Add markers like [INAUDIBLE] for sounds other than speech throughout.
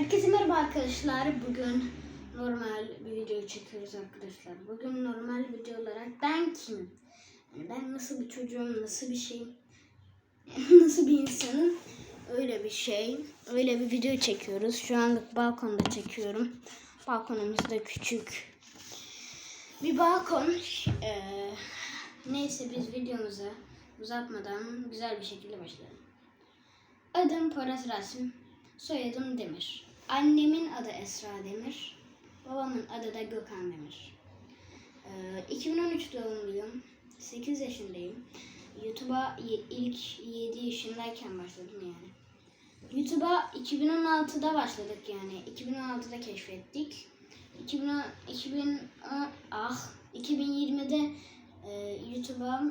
Herkese merhaba arkadaşlar. Bugün normal bir video çekiyoruz arkadaşlar. Bugün normal video olarak ben kimim? Yani ben nasıl bir çocuğum, nasıl bir şeyim, [LAUGHS] nasıl bir insanım? Öyle bir şey. Öyle bir video çekiyoruz. Şu anlık balkonda çekiyorum. Balkonumuz da küçük. Bir balkon. Ee, neyse biz videomuza uzatmadan güzel bir şekilde başlayalım. Adım Porat Rasim. Soyadım Demir. Annemin adı Esra Demir. Babamın adı da Gökhan Demir. Ee, 2013 doğumluyum. 8 yaşındayım. YouTube'a ilk 7 yaşındayken başladım yani. YouTube'a 2016'da başladık yani. 2016'da keşfettik. 2000, 2000 ah 2020'de e, YouTube'a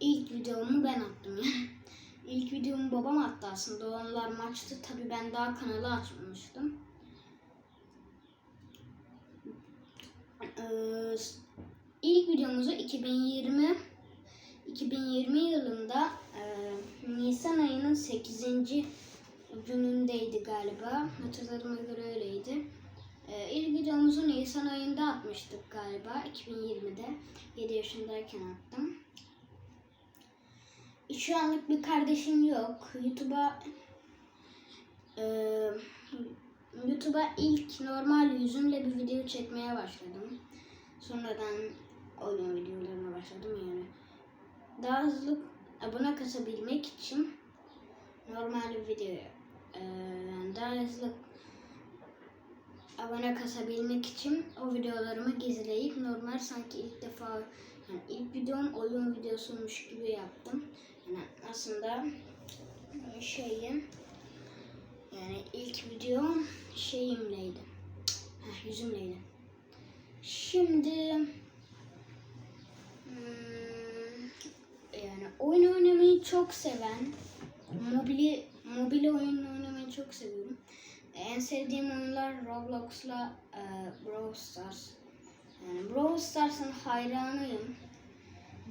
ilk videomu ben attım yani. [LAUGHS] İlk videomu babam attı aslında. Onlar maçtı. Tabii ben daha kanalı açmamıştım. Ee, ilk videomuzu 2020 2020 yılında e, Nisan ayının 8. günündeydi galiba. Hatırladığıma göre öyleydi. E, ilk videomuzu Nisan ayında atmıştık galiba. 2020'de. 7 yaşındayken attım. Şu anlık bir kardeşim yok. YouTube'a e, YouTube'a ilk normal yüzümle bir video çekmeye başladım. Sonradan oyun videolarına başladım yani. Daha hızlı abone kasabilmek için normal bir videoya e, daha hızlı abone kasabilmek için o videolarımı gizleyip normal sanki ilk defa yani ilk videom oyun videosuymuş gibi yaptım. Aslında şeyim yani ilk videom şeyimleydi. Heh, yüzümleydi. Şimdi hmm, yani oyun oynamayı çok seven, mobil mobil oyun oynamayı çok seviyorum. En sevdiğim oyunlar Roblox'la e, Brawl Stars. Yani Brawl Stars'ın hayranıyım.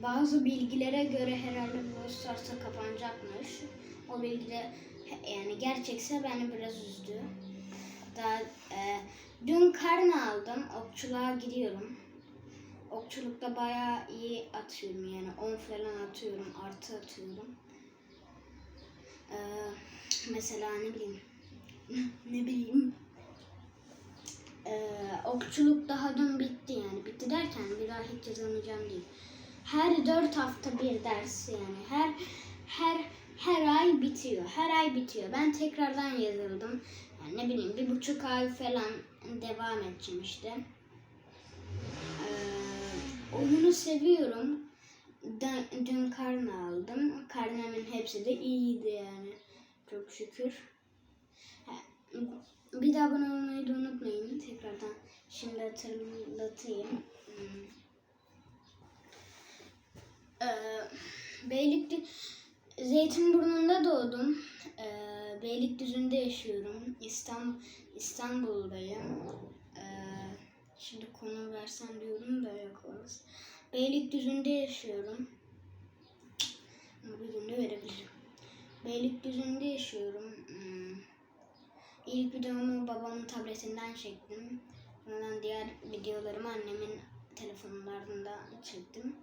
Bazı bilgilere göre herhalde Brawl Stars'a kapanacakmış. O bilgi de yani gerçekse beni biraz üzdü. Daha, e, dün karne aldım. Okçuluğa gidiyorum. Okçulukta bayağı iyi atıyorum yani 10 falan atıyorum. Artı atıyorum. E, mesela ne bileyim [LAUGHS] ne bileyim ee, okçuluk daha dün bitti yani. Bitti derken bir daha hiç yazılmayacağım değil. Her dört hafta bir ders yani. Her her her ay bitiyor. Her ay bitiyor. Ben tekrardan yazıldım. Yani ne bileyim bir buçuk ay falan devam edeceğim işte. Ee, oyunu seviyorum. Dün, dün karne aldım. Karnemin hepsi de iyiydi yani. Çok şükür. Bir daha abone olmayı da unutmayın. Tekrardan şimdi hatırlatayım. Hmm. Ee, Beylikdü Zeytinburnu'nda doğdum. Ee, Beylikdüzü'nde yaşıyorum. İstanbul İstanbul'dayım. Ee, şimdi konu versem diyorum da yok olmaz. Beylikdüzü'nde yaşıyorum. Ama bir verebilirim. Beylikdüzü'nde yaşıyorum. Hmm. İlk videomu babamın tabletinden çektim. Sonradan diğer videolarımı annemin telefonlarında çektim.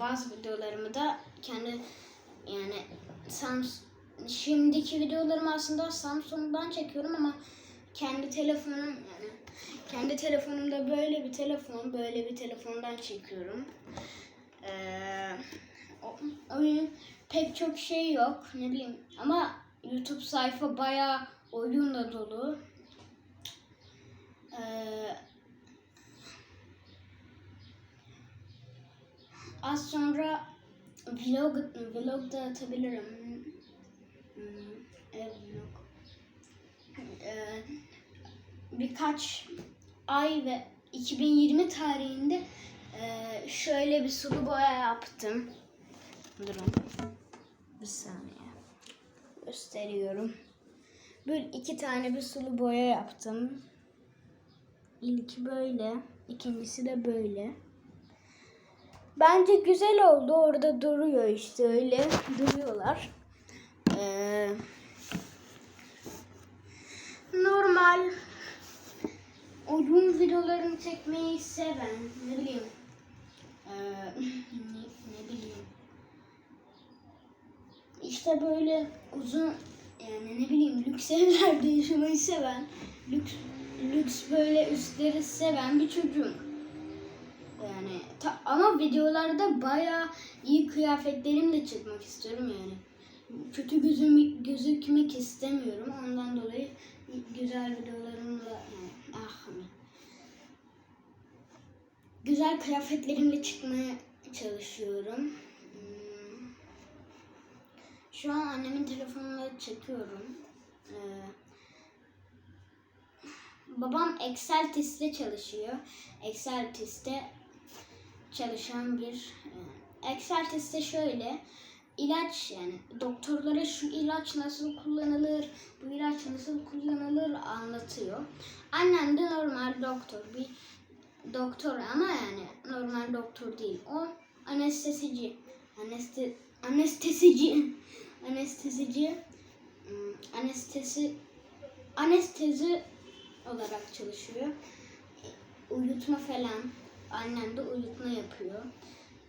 Bazı videolarımı da kendi yani Samsung şimdiki videolarımı aslında Samsung'dan çekiyorum ama kendi telefonum yani kendi telefonumda böyle bir telefon böyle bir telefondan çekiyorum. Ee, oyun pek çok şey yok ne bileyim ama YouTube sayfa bayağı oyunla dolu. Ee, az sonra vlog vlog da atabilirim. Hmm, evet vlog. Ee, birkaç ay ve 2020 tarihinde e, şöyle bir sulu boya yaptım. Durun. Bir saniye. Gösteriyorum. Böyle iki tane bir sulu boya yaptım. İlki böyle, ikincisi de böyle. Bence güzel oldu. Orada duruyor işte öyle duruyorlar. Ee, normal oyun videolarını çekmeyi seven ne bileyim eee, ne, ne bileyim işte böyle uzun yani ne bileyim lüks [LAUGHS] evlerde yaşamayı seven lüks lüks böyle üstleri seven bir çocuğum. Yani ta- ama videolarda bayağı iyi kıyafetlerimle çıkmak istiyorum yani. Kötü gözüm gözükmek istemiyorum. Ondan dolayı güzel videolarımla ah güzel kıyafetlerimle çıkmaya çalışıyorum. Hmm. Şu an annemin telefonuyla çekiyorum. Ee, babam Excel testte çalışıyor. Excel testte çalışan bir e, Excel testte şöyle ilaç yani doktorlara şu ilaç nasıl kullanılır, bu ilaç nasıl kullanılır anlatıyor. Annem de normal doktor bir doktor ama yani normal doktor değil. O anestesici. Aneste, anestesici. Anestesici. Hmm, Anestezi anestezi olarak çalışıyor. Uyutma falan. Annem de uyutma yapıyor.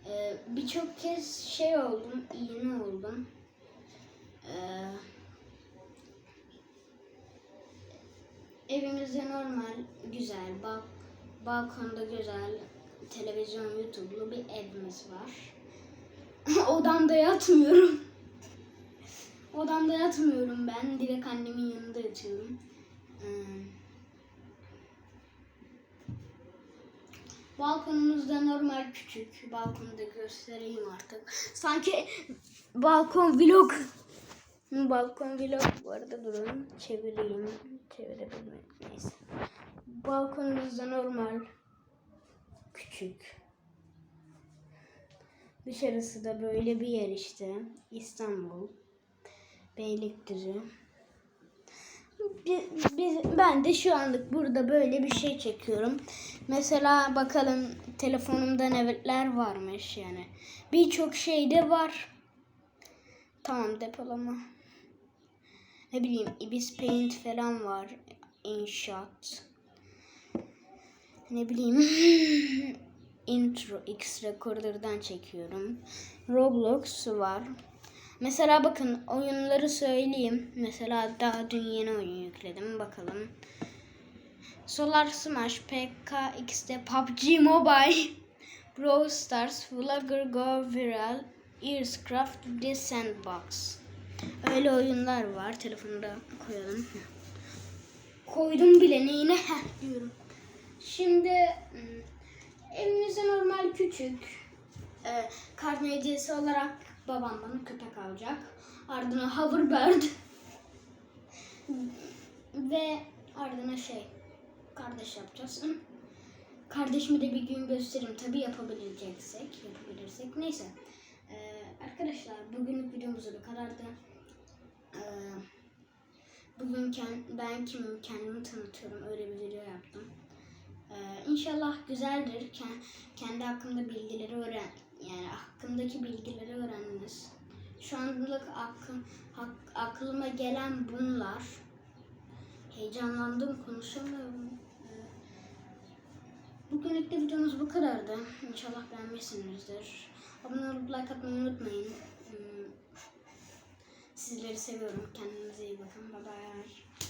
Ee, Birçok kez şey oldum, iğne oldum. Ee, evimizde normal, güzel, bak balkonda güzel, televizyon, YouTube'lu bir evimiz var. [LAUGHS] Odamda yatmıyorum. Odamda yatmıyorum ben. Direkt annemin yanında yatıyorum. Hmm. Balkonumuzda normal küçük. Balkonu da göstereyim artık. Sanki balkon vlog. Balkon vlog bu arada durun. Çevireyim. Çevirebilmek neyse. Balkonumuzda normal. Küçük. Dışarısı da böyle bir yer işte. İstanbul. Beylikdüzü. Biz, biz, ben de şu anlık burada böyle bir şey çekiyorum. Mesela bakalım telefonumda neler varmış yani. Birçok şey de var. Tamam depolama. Ne bileyim Ibis Paint falan var. İnşaat. Ne bileyim [LAUGHS] intro X Recorder'dan çekiyorum. Roblox var. Mesela bakın oyunları söyleyeyim. Mesela daha dün yeni oyun yükledim. Bakalım. Solar Smash, PKX'de PUBG Mobile, [LAUGHS] Brawl Stars, Vlogger Go Viral, Earscraft, The Sandbox. Öyle oyunlar var. Telefonda koyalım. [LAUGHS] Koydum bile neyine [LAUGHS] heh diyorum. Şimdi hmm, evimizde normal küçük e, karne hediyesi olarak babam bana köpek alacak. Ardına hoverbird ve ardına şey kardeş yapacağız. Kardeşimi de bir gün gösteririm. Tabii yapabileceksek, yapabilirsek. Neyse. Ee, arkadaşlar bugünlük videomuz bu kadardı. Ee, bugün ben kimim kendimi tanıtıyorum. Öyle bir video yaptım. Ee, inşallah güzeldir. Ken- Kendi hakkımda bilgileri öğren, yani hakkımdaki bilgileri öğrendiniz. Şu anlık aklım, hak- aklıma gelen bunlar. Heyecanlandım, konuşamıyorum. Bugünlük de videomuz bu kadardı. İnşallah beğenmişsinizdir. Abone olup like atmayı unutmayın. Hmm, Sizleri seviyorum. Kendinize iyi bakın. Bye bye.